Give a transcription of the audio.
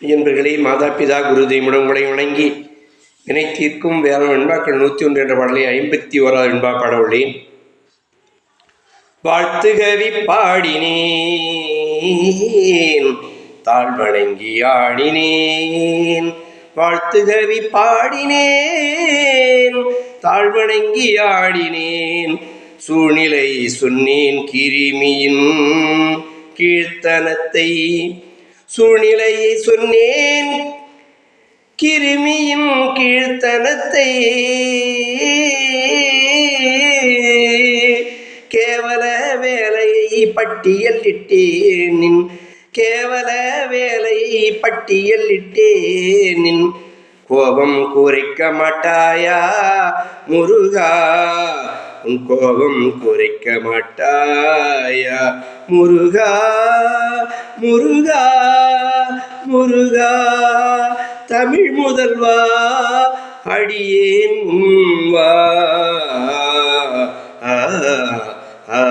என்பர்களே மாதா பிதா குரு தெய்வமுடன் உங்களை வணங்கி வினை தீர்க்கும் வேதம் வெண்பாக்கள் நூற்றி ஒன்று என்ற பாடலை ஐம்பத்தி ஓராவது வெண்பா பாட உள்ளேன் வாழ்த்துகவி பாடினேன் தாழ் வணங்கி ஆடினேன். வாழ்த்துகவி பாடினேன் தாழ் வணங்கி ஆடினேன். சூழ்நிலை சொன்னேன் கிருமியின் கீழ்த்தனத்தை சூழ்நிலையை சொன்னேன். கிருமியின் கீழ்த்தனத்தை கேவல வேலையை பட்டியலிட்டேனின் கேவல வேலையை பட்டியலிட்டேனின் கோபம் குறைக்க மாட்டாயா முருகா? உன் கோபம் குறைக்க மாட்டாயா முருகா? முருகா? முருகா தமிழ் முதல்வா அடியேன் வா ஆ ஆ.